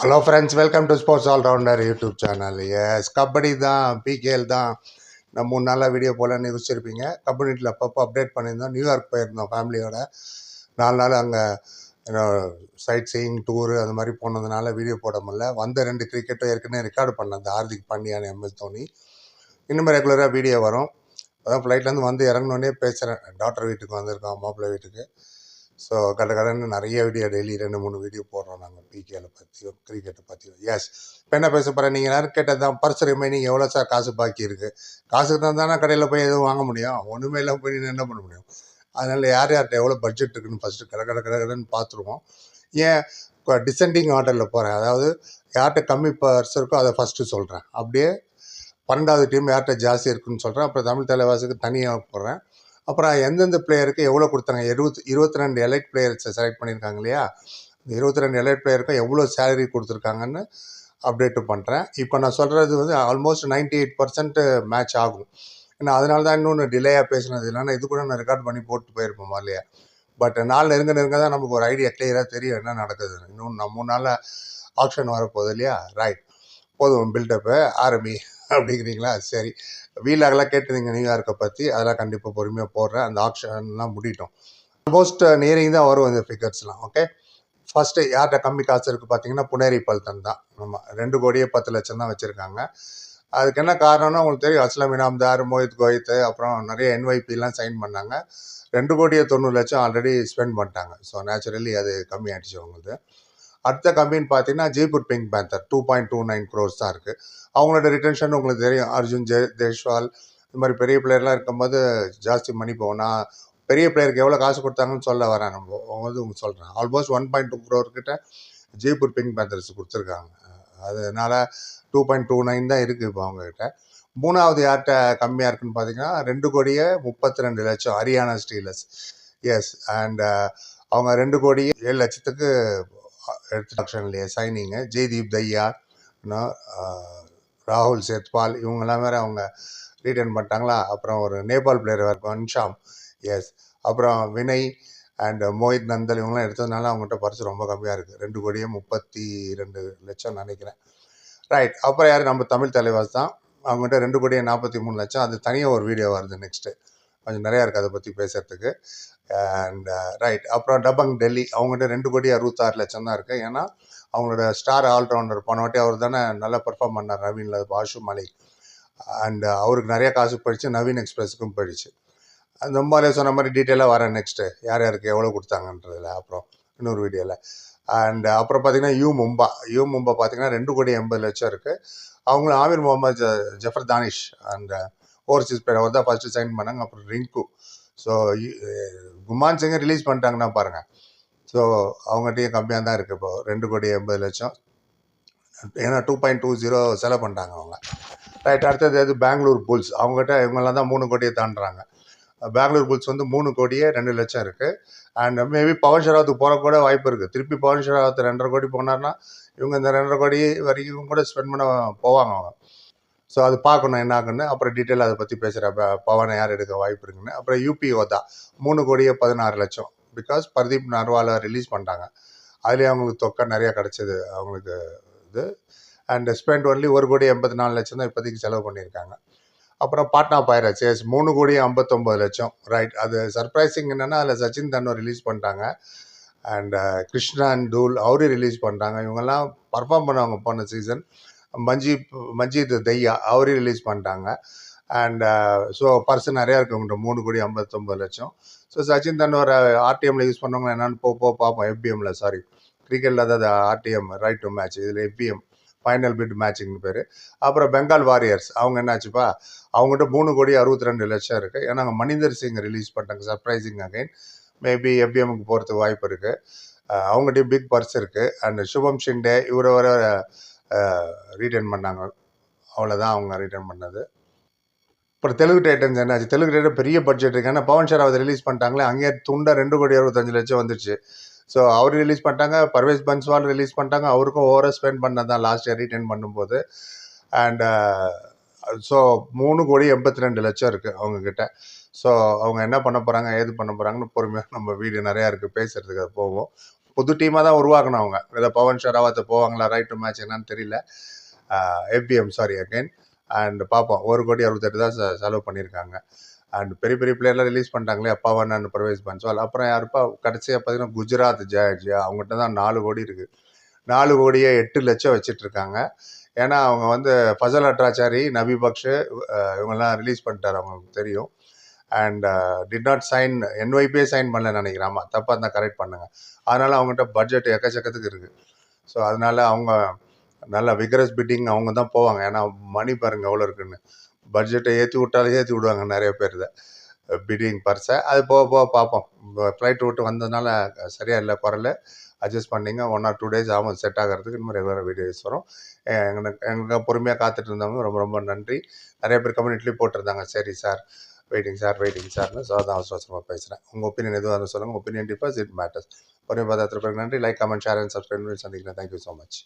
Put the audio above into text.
Hello friends welcome to sports allrounder YouTube channel yes kabaddi தான் PKL தான். நம்ம மூணு நாளாக வீடியோ போலன்னு யோசிச்சிருப்பீங்க கபடியில் அப்பப்போ அப்டேட் பண்ணியிருந்தோம். நியூயார்க் போயிருந்தோம் ஃபேமிலியோட நாலு நாள் அங்கே சைட் சீயிங் டூரு அந்த மாதிரி போனதுனால வீடியோ போட முடியல. வந்த ரெண்டு கிரிக்கெட்டும் ஏற்கனவே ரெக்கார்டு பண்ணேன் அந்த ஹார்திக் பாண்டியான் எம்எஸ் தோனி. இன்னும் ரெகுலராக வீடியோ வரும். அதான் ஃப்ளைட்லேருந்து வந்து இறங்கினோடனே பேசுகிறேன் டாக்டர் வீட்டுக்கு வந்திருக்கோம் மாப்பிள்ளை வீட்டுக்கு. ஸோ கட கடன்னு நிறைய வீடியோ டெய்லி ரெண்டு மூணு வீடியோ போடுறோம் நாங்கள் பிகேல பற்றியும் கிரிக்கெட்டை பற்றியும் எஸ் இப்போ என்ன பேச போகிறேன் நீங்கள் யாரும் கேட்டது தான் பர்ஸ் ரிமைனிங் எவ்வளோ சார் காசு பாக்கி இருக்குது காசுக்கு தான் தானே கடையில் போய் எதுவும் வாங்க முடியும்? ஒன்றுமே இல்லாமல் போய் என்ன பண்ண முடியும்? அதனால் யார் யார்கிட்ட எவ்வளோ பட்ஜெட் இருக்குன்னு ஃபஸ்ட்டு கடை கடை கடை கடைன்னு பார்த்துருவோம் ஏன்? இப்போ டிசெண்டிங் ஆர்டரில் போகிறேன் அதாவது யார்கிட்ட கம்மி பர்ஸ் இருக்கோ அதை ஃபஸ்ட்டு சொல்கிறேன் அப்படியே பன்னெண்டாவது டீம் யார்கிட்ட ஜாஸ்தி இருக்குன்னு சொல்கிறேன் அப்புறம் தமிழ் தலைவாசுக்கு தனியாக போடுறேன். அப்புறம் எந்தெந்த பிளேயருக்கு எவ்வளோ கொடுத்தாங்க? இருபத்தி இருபத்தி ரெண்டு எலைட் பிளேயர்ஸை செலக்ட் பண்ணியிருக்காங்க இல்லையா? இந்த இருபத்தி ரெண்டு எலைட் பிளேயருக்கும் எவ்வளோ சேலரி கொடுத்துருக்காங்கன்னு அப்டேட்டு பண்ணுறேன் இப்போ நான் சொல்கிறது வந்து almost ninety eight percent match ஆகும். ஏன்னா அதனால தான் இன்னொன்று டிலேயாக பேசினது இல்லைன்னா இது கூட நான் ரெக்கார்ட் பண்ணி போட்டு போயிருப்போம் இல்லையா? பட் நாள் நெருங்க நெருங்க தான் நமக்கு ஒரு ஐடியா கிளியராக தெரியும் என்ன நடக்குது. இன்னும் நம்ம மூணு நாளில் ஆப்ஷன் வரப்போகுது இல்லையா? ரைட் போதும் பில்டப்பு ஆரம்பி அப்படிங்கிறீங்களா? சரி. வீலாகலாம் கேட்டிருந்தீங்க நியூயார்க்கை பற்றி அதெல்லாம் கண்டிப்பாக பொறுமையாக போடுறேன். அந்த ஆப்ஷன்லாம் முடிட்டோம் ஆல்மோஸ்ட் நியரிங் தான் வரும் இந்த ஃபிகர்ஸ்லாம் ஓகே ஃபஸ்ட்டு யார்கிட்ட கம்மி காசு இருக்குது பார்த்தீங்கன்னா புனேரி பல்தன் தான். ஆமாம் ரெண்டு கோடியே பத்து லட்சம் தான் வச்சுருக்காங்க. அதுக்கு என்ன காரணம்னா உங்களுக்கு தெரியும். அஸ்லாம் இனாம்தார் மோஹித் கோஹித் அப்புறம் நிறைய என்ஒய்பிலாம் சைன் பண்ணாங்க. ரெண்டு கோடியே தொண்ணூறு லட்சம் ஆல்ரெடி ஸ்பெண்ட் பண்ணிட்டாங்க. ஸோ நேச்சுரலி அது கம்மி ஆகிடுச்சு அவங்களுக்கு அடுத்த கம்மின்னு பார்த்தீங்கன்னா Jaipur pink panther two point two nine crores தான் இருக்குது அவங்களோட ரிட்டன்ஷன் உங்களுக்கு தெரியும். அர்ஜுன் ஜெய் தேஷ்வால் இந்த மாதிரி பெரிய பிளேயர்லாம் இருக்கும்போது ஜாஸ்தி மணி போகும் நான் பெரிய பிளேயருக்கு எவ்வளோ காசு கொடுத்தாங்கன்னு சொல்ல வரேன். நம்ம வந்து உங்களுக்கு சொல்கிறேன் almost one point two crore கிட்ட ஜெய்ப்பூர் பிங்க் பேந்தர்ஸ் கொடுத்துருக்காங்க. அதனால டூ பாயிண்ட் டூ நைன் தான் இருக்குது இப்போ அவங்கக்கிட்ட மூணாவது யார்கிட்ட கம்மியாக இருக்குன்னு பார்த்தீங்கன்னா ரெண்டு கோடியே முப்பத்தி ரெண்டு லட்சம் ஹரியானா ஸ்டீலர்ஸ். எஸ் அண்ட் அவங்க ரெண்டு கோடியே ஏழு லட்சத்துக்கு எடுத்து ஆக்ஷன்லேயே சைனிங்கு ஜெய்தீப் தையா ராகுல் சேத்பால் இவங்கெல்லாம் வேறு அவங்க ரீட்டர்ன் பண்ணிட்டாங்களா? அப்புறம் ஒரு நேபாள் பிளேயர் வேறு அன்ஷாம். எஸ் அப்புறம் வினய் அண்ட் மோஹித் நந்தல் இவங்களாம் எடுத்ததுனால அவங்ககிட்ட பரிசு ரொம்ப கம்மியாக இருக்குது ரெண்டு கோடியே முப்பத்தி ரெண்டு லட்சம் நினைக்கிறேன். ரைட் அப்புறம் யார்? நம்ம தமிழ் தலைவாஸ் தான். அவங்ககிட்ட ரெண்டு கோடியே நாற்பத்தி மூணு லட்சம். அது தனியாக ஒரு வீடியோ வருது நெக்ஸ்ட்டு கொஞ்சம் நிறையா இருக்குது அதை பற்றி பேசுகிறதுக்கு அண்ட் ரைட் uh, அப்புறம் டபங் டெல்லி அவங்ககிட்ட ரெண்டு கோடி அறுபத்தாறு லட்சம் தான் இருக்குது ஏன்னா அவங்களோட ஸ்டார் ஆல்ரவுண்டர் போன வாட்டி அவர் தானே நல்லா பெர்ஃபார்ம் பண்ணார் நவீனில் பாஷு மலிக் அண்ட் uh, அவருக்கு நிறைய காசு போயிடுச்சு நவீன் எக்ஸ்பிரஸுக்கும் போயிடுச்சு. அந்த மாதிரி சொன்ன மாதிரி டீட்டெயிலாக வரேன் நெக்ஸ்ட்டு யார் யாருக்கு எவ்வளோ கொடுத்தாங்கன்றதுல அப்புறம் இன்னொரு வீடியோவில் அண்ட் uh, அப்புறம் பார்த்தீங்கன்னா யூ மும்பா. யூ மும்பா பார்த்தீங்கன்னா ரெண்டு கோடி எண்பது லட்சம் இருக்குது அவங்களும் ஆமீர் முகமது ஜ Zafar Danish. And overseas player அவர் தான் ஃபஸ்ட்டு சைன் பண்ணாங்க. அப்புறம் ரிங்கு ஸோ குமான் சிங்கை ரிலீஸ் பண்ணிட்டாங்கன்னா பாருங்கள் ஸோ அவங்ககிட்டயும் கம்மியாக தான் இருக்குது இப்போ. ரெண்டு கோடி எண்பது லட்சம். ஏன்னா டூ பாயிண்ட் டூ ஜீரோ செலவு பண்ணிட்டாங்க அவங்க. ரைட் அடுத்தது எது? பெங்களூர் புல்ஸ் அவங்ககிட்ட இவங்கெல்லாம் தான் மூணு கோடியை தாண்டுறாங்க. பெங்களூர் புல்ஸ் வந்து மூணு கோடியே ரெண்டு லட்சம் இருக்குது அண்ட் மேபி பவன் ஷெராவத்துக்கு போகிற கூட வாய்ப்பு இருக்குது திருப்பி பவன் ஷெராவத் ரெண்டரை கோடி போனார்னா இவங்க இந்த ரெண்டரை கோடி வரைக்கும் கூட ஸ்பெண்ட் பண்ண போவாங்க அவங்க. ஸோ அது பார்க்கணும் என்ன ஆகுன்னு அப்புறம் டீட்டெயில் அதை பற்றி பேசுகிற பவனை யார் எடுக்க வாய்ப்பு இருக்குன்னு. அப்புறம் யூபிஓ தான். மூணு கோடியே பதினாறு லட்சம். பிகாஸ் பர்தீப் நர்வாலை ரிலீஸ் பண்ணிட்டாங்க. அதுலேயே அவங்களுக்கு தொக்கை நிறையா கிடச்சிது அவங்களுக்கு இது. அண்ட் ஸ்பெண்ட் ஒன்லி ஒரு கோடி எண்பத்தி நாலு லட்சம் தான் இப்போதைக்கு செலவு பண்ணியிருக்காங்க. அப்புறம் பாட்னா பைரட்ஸ் எஸ் மூணு கோடி ஐம்பத்தொம்பது லட்சம். ரைட் அது சர்ப்ரைசிங் என்னென்னா அதில் சச்சின் தன்னோ ரிலீஸ் பண்ணிட்டாங்க. அண்ட் uh, கிருஷ்ணன் தூல் அவரையும் ரிலீஸ் பண்ணுறாங்க இவங்கெல்லாம் பர்ஃபார்ம் பண்ணவங்க போன சீசன் மஞ்சி மஞ்சித் தையா அவரையும் ரிலீஸ் பண்ணிட்டாங்க. அண்ட் ஸோ பர்சன் நிறையா இருக்கு மூணு கோடி ஐம்பத்தொம்பது லட்சம். ஸோ சச்சின் தன்னோட ஆர்டிஎம்ல யூஸ் பண்ணவங்க என்னென்னு போ போ பார்ப்போம் எஃபிஎம்ல சாரி கிரிக்கெட்டில் அதாவது ஆர்டிஎம் ரைட் டு மேட்ச் இதில் எஃபிஎம் ஃபைனல் பிட் மேட்சிங்னு பேர். அப்புறம் பெங்கால் வாரியர்ஸ் அவங்க என்னாச்சுப்பா? அவங்ககிட்ட மூணு கோடி அறுபத்தி ரெண்டு லட்சம் இருக்குது ஏன்னா மணிந்தர் சிங் ரிலீஸ் பண்ணிட்டாங்க. சர்ப்ரைசிங் அகைன் மேபி எஃபிஎம்க்கு போகிறதுக்கு வாய்ப்பு இருக்குது uh, அவங்ககிட்டயும் பிக் பர்ஸ் இருக்குது அண்ட் சுபம் ஷிண்டே இவரை வர ரீட்டர்ன் பண்ணாங்க. அவ்வளோதான் அவங்க ரிட்டர்ன் பண்ணது. அப்புறம் தெலுங்கு டைட்டன்ஸ் என்னாச்சு? தெலுங்கு டைட்டன் பெரிய பட்ஜெட் இருக்கு. ஏன்னா பவன் அதை ரிலீஸ் பண்ணிட்டாங்களே அங்கேயே துண்டா ரெண்டு கோடி அறுபத்தஞ்சு லட்சம் வந்துச்சு ஸோ அவர் ரிலீஸ் பண்ணிட்டாங்க. பர்வேஸ் பன்ஸ்வால் ரிலீஸ் பண்ணிட்டாங்க. அவருக்கும் ஓவராக ஸ்பெண்ட் பண்ணது தான் லாஸ்ட் இயர் ரீட்டைன் பண்ணும்போது அண்ட் ஸோ uh, மூணு கோடி எண்பத்தி ரெண்டு லட்சம் இருக்குது அவங்கக்கிட்ட ஸோ அவங்க என்ன பண்ண போகிறாங்க ஏது பண்ண போகிறாங்கன்னு பொறுமையாக நம்ம வீடு நிறையா இருக்குது பேசுகிறதுக்கு அது போவோம். புது டீமாக தான் உருவாக்கணும் அவங்க. ஏதோ பவன் ஷராவத்தை போவாங்களா ரைட் டு மேட்ச் என்னன்னு தெரியல. எஃபிஎம் சாரி அகைன் அண்ட் பார்ப்போம். ஒரு கோடி அறுபத்தெட்டு தான் செலவு பண்ணியிருக்காங்க. அண்ட் பெரிய பெரிய பிளேயர்லாம் ரிலீஸ் பண்ணிட்டாங்களே பவன் அண்ட் பிரவேஷ் பன்ஸ்வால். அப்புறம் யாருப்பா? கடைசியாக பார்த்தீங்கன்னா குஜராத் ஜெயஜ் அவங்ககிட்ட தான் நாலு கோடி இருக்குது நாலு கோடியே எட்டு லட்சம் வச்சிட்டு இருக்காங்க. ஏன்னா அவங்க வந்து ஃபசல் அட்ராச்சாரி நபி பக்ஷு இவங்கெல்லாம் ரிலீஸ் பண்ணிட்டார் அவங்களுக்கு தெரியும். அண்ட் டிட் நாட் சைன் என்ஒய்பியே சைன் பண்ணல நினைக்கிறேன். ஆமாம் தப்பாக இருந்தால் கரெக்ட் பண்ணுங்க. அதனால் அவங்ககிட்ட பட்ஜெட் எக்கச்சக்கத்துக்கு இருக்குது ஸோ அதனால அவங்க நல்ல விக்ரஸ் பிட்டிங் அவங்க தான் போவாங்க. ஏன்னா மணி பாருங்க எவ்வளோ இருக்குன்னு. பட்ஜெட்டை ஏற்றி விட்டாலும் ஏற்றி விடுவாங்க நிறைய பேர் இதை. பிட்டிங் பர்ஸை அது போக போக பார்ப்போம். ஃப்ளைட் விட்டு வந்ததுனால சரியாக இல்லை குரல் அட்ஜஸ்ட் பண்ணிங்க. ஒன் ஆர் டூ டேஸ் ஆகும் செட் ஆகிறதுக்கு. இன்னும் ரெகுலராக வீடியோஸ் வரும். எங்களுக்கு எங்களுக்கு பொறுமையாக காத்துட்டு இருந்தவங்க ரொம்ப ரொம்ப நன்றி. நிறைய பேர் கம்யூனிட்டிலேயே போட்டிருந்தாங்க. சரி சார் வெயிட்டிங் சார் வெயிட்டிங் சார்னு ஸோ அதான் அவசர அவசரமாக பேசுகிறேன் உங்கள் ஒப்பீனியன் எதுவாக இருந்தாலும் சொல்லுங்கள் ஒப்பீனியன் டிஃபர்ஸ் இட் மேட்டர்ஸ் ஒரே பார்த்து நன்றி. Like comment share and subscribe பண்ணி சந்திக்கிறேன். Thank you so much